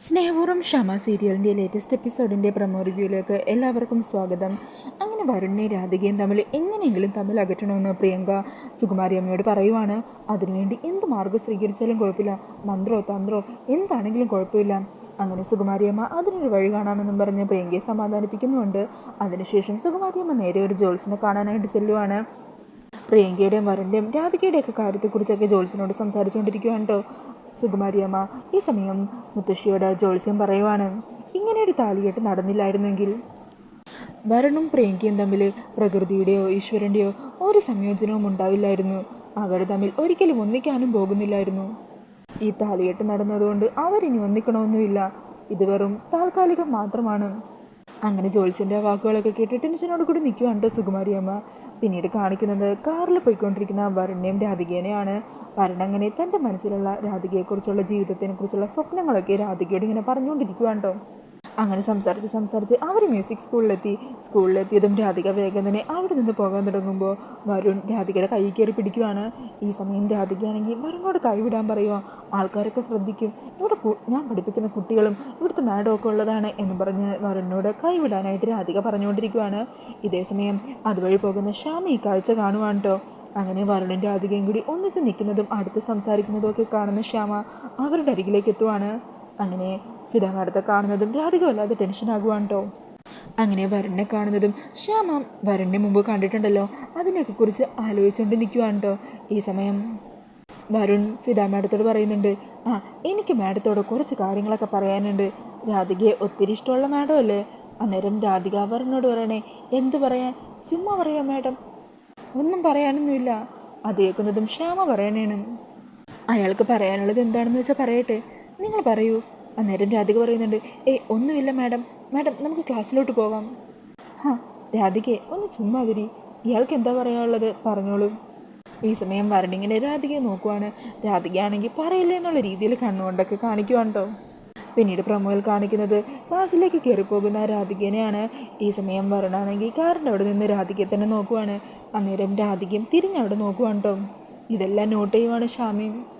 സ്നേഹപൂർവം ക്ഷമ സീരിയലിന്റെ ലേറ്റസ്റ്റ് എപ്പിസോഡിന്റെ പ്രമോ റിവ്യൂയിലേക്ക് എല്ലാവർക്കും സ്വാഗതം. അങ്ങനെ വരുണ്യ രാധികയും തമ്മിൽ എങ്ങനെയെങ്കിലും തമ്മിൽ അകറ്റണമെന്ന് പ്രിയങ്ക സുകുമാരി അമ്മയോട് പറയുവാണ്. അതിനുവേണ്ടി എന്ത് മാർഗം സ്വീകരിച്ചാലും കുഴപ്പമില്ല. മന്ത്രോ തന്ത്രോ എന്താണെങ്കിലും കുഴപ്പമില്ല. അങ്ങനെ സുകുമാരിയമ്മ അതിനൊരു വഴി കാണാമെന്നും പറഞ്ഞ് പ്രിയങ്കയെ സമാധാനിപ്പിക്കുന്നുണ്ട് അതിനുശേഷം സുകുമാരിയമ്മ നേരെ ഒരു ജോത്സിനെ കാണാനായിട്ട് ചെല്ലുവാണ്. പ്രിയങ്കയുടെയും വരന്റെയും രാധികയുടെയൊക്കെ കാര്യത്തെക്കുറിച്ചൊക്കെ ജോത്സ്യനോട് സംസാരിച്ചുകൊണ്ടിരിക്കുകയാണ് കേട്ടോ സുകുമാരിയമ്മ ഈ സമയം മുത്തശ്ശിയോട് ജോത്സ്യം പറയുവാണ്. ഇങ്ങനെ ഒരു താലികെട്ട് നടന്നില്ലായിരുന്നെങ്കിൽ. വരണും പ്രിയങ്കയും തമ്മിൽ പ്രകൃതിയുടെയോ ഈശ്വരന്റെയോ ഒരു സംയോജനവും ഉണ്ടാവില്ലായിരുന്നു. അവർ തമ്മിൽ ഒരിക്കലും ഒന്നിക്കാനും പോകുന്നില്ലായിരുന്നു. ഈ താലികെട്ട് നടന്നതുകൊണ്ട് അവരിനി ഒന്നിക്കണമൊന്നുമില്ല. ഇത് വെറും താൽക്കാലികം മാത്രമാണ്. അങ്ങനെ ജോത്സ്യന്റെ വാക്കുകളൊക്കെ കേട്ട് ടെൻഷനോട് കൂടി നിൽക്കുവാണ് കേട്ടോ സുകുമാരിയമ്മ. പിന്നീട് കാണിക്കുന്നത് കാറിൽ പോയിക്കൊണ്ടിരിക്കുന്ന വരുണിനെയും രാധികേനെയാണ്. വരൺ അങ്ങനെ തന്റെ മനസ്സിലുള്ള രാധികയെക്കുറിച്ചുള്ള ജീവിതത്തിനെക്കുറിച്ചുള്ള സ്വപ്നങ്ങളൊക്കെ രാധികയോട് ഇങ്ങനെ പറഞ്ഞുകൊണ്ടിരിക്കുവാണ് കേട്ടോ അങ്ങനെ സംസാരിച്ച് സംസാരിച്ച് അവർ മ്യൂസിക് സ്കൂളിലെത്തി സ്കൂളിലെത്തിയതും രാധിക വേഗം തന്നെ അവിടെ നിന്ന് പോകാൻ തുടങ്ങുമ്പോൾ വരുൺ രാധികയുടെ കൈ കയറി പിടിക്കുവാണ്. ഈ സമയം രാധികയാണെങ്കിൽ വരുണോട് കൈവിടാൻ പറയുക ആൾക്കാരൊക്കെ ശ്രദ്ധിക്കും. ഇവിടെ ഞാൻ പഠിപ്പിക്കുന്ന കുട്ടികളും ഇവിടുത്തെ മാഡം ഒക്കെ ഉള്ളതാണ് എന്ന് പറഞ്ഞ് വരുണിനോട് കൈവിടാനായിട്ട് രാധിക പറഞ്ഞുകൊണ്ടിരിക്കുവാണ്. ഇതേ സമയം അതുവഴി പോകുന്ന ഷാമി ഈ കാഴ്ച കാണുവാണ് കേട്ടോ അങ്ങനെ വരുണും രാധികയും കൂടി ഒന്നിച്ച് നിൽക്കുന്നതും അടുത്ത് സംസാരിക്കുന്നതും ഒക്കെ കാണുന്ന ശ്യാമ അവരുടെ അരികിലേക്ക് എത്തുവാണ്. അങ്ങനെ ഫിദ മാഡത്തെ കാണുന്നതും രാധിക വല്ലാതെ ടെൻഷനാകുവാണ് കേട്ടോ അങ്ങനെ വരനെ കാണുന്നതും ശ്യാമ വരനെ മുമ്പ് കണ്ടിട്ടുണ്ടല്ലോ. അതിനെയൊക്കെ കുറിച്ച് ആലോചിച്ചുകൊണ്ട് നിൽക്കുവാണ് കേട്ടോ ഈ സമയം വരുൺ ഫിദ മാഡത്തോട് പറയുന്നുണ്ട് ആ എനിക്ക് മാഡത്തോട് കുറച്ച് കാര്യങ്ങളൊക്കെ പറയാനുണ്ട്. രാധികയെ ഒത്തിരി ഇഷ്ടമുള്ള മാഡം അല്ലേ അന്നേരം രാധിക വരനോട് പറയണേ എന്ത് പറയാൻ? ചുമ്മാ പറയാം മാഡം. ഒന്നും പറയാനൊന്നുമില്ല. അത് കേൾക്കുന്നതും ശ്യാമ പറയണേണ്. അയാൾക്ക് പറയാനുള്ളത് എന്താണെന്ന് വെച്ചാൽ പറയട്ടെ. നിങ്ങൾ പറയൂ. അന്നേരം രാധിക പറയുന്നുണ്ട് ഏയ് ഒന്നുമില്ല മാഡം. മാഡം നമുക്ക് ക്ലാസ്സിലോട്ട് പോകാം. ഹാ രാധികയെ ഒന്ന് ചുമ്മാതിരി. ഇയാൾക്ക് എന്താ പറയാനുള്ളത്? പറഞ്ഞോളൂ. ഈ സമയം വരണിങ്ങനെ രാധികയെ നോക്കുവാണ്. രാധികയാണെങ്കിൽ പറയില്ല എന്നുള്ള രീതിയിൽ കണ്ണുകൊണ്ടൊക്കെ കാണിക്കുവാണ് പിന്നീട് പ്രമോയിൽ കാണിക്കുന്നത് ക്ലാസ്സിലേക്ക് കയറിപ്പോകുന്ന രാധികനെയാണ്. ഈ സമയം വരണാണെങ്കിൽ കാറിന്റെ അവിടെ നിന്ന് രാധികയെ തന്നെ നോക്കുവാണ്. അന്നേരം രാധികയും തിരിഞ്ഞവിടെ നോക്കുവാണ് കേട്ടോ ഇതെല്ലാം നോട്ട് ചെയ്യുവാണ് ഷാമിയും